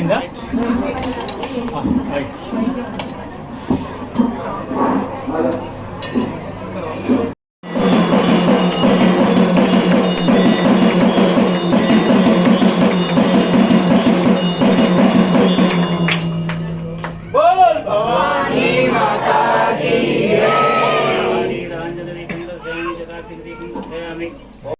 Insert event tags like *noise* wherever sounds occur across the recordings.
అయిందా right Thank you.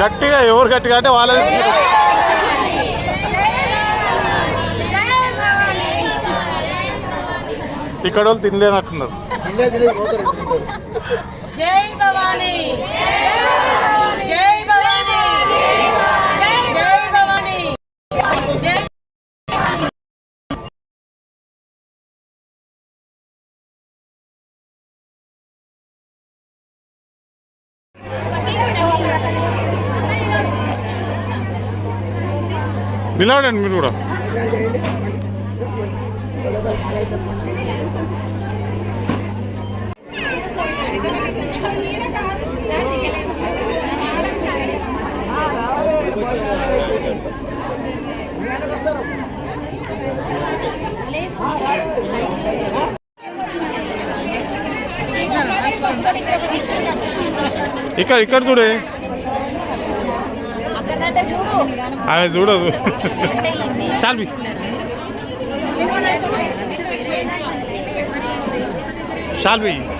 గట్టిగా ఎవరు గట్టిగా అంటే వాళ్ళ ఇక్కడ వాళ్ళు తినలేనట్టున్నారు. జై భవాని. నిలబడండి మీరు కూడా. ఇక్కడ ఇక్కడ చూడే. Ah, es duro, duro. *laughs* Salvi. Salvi.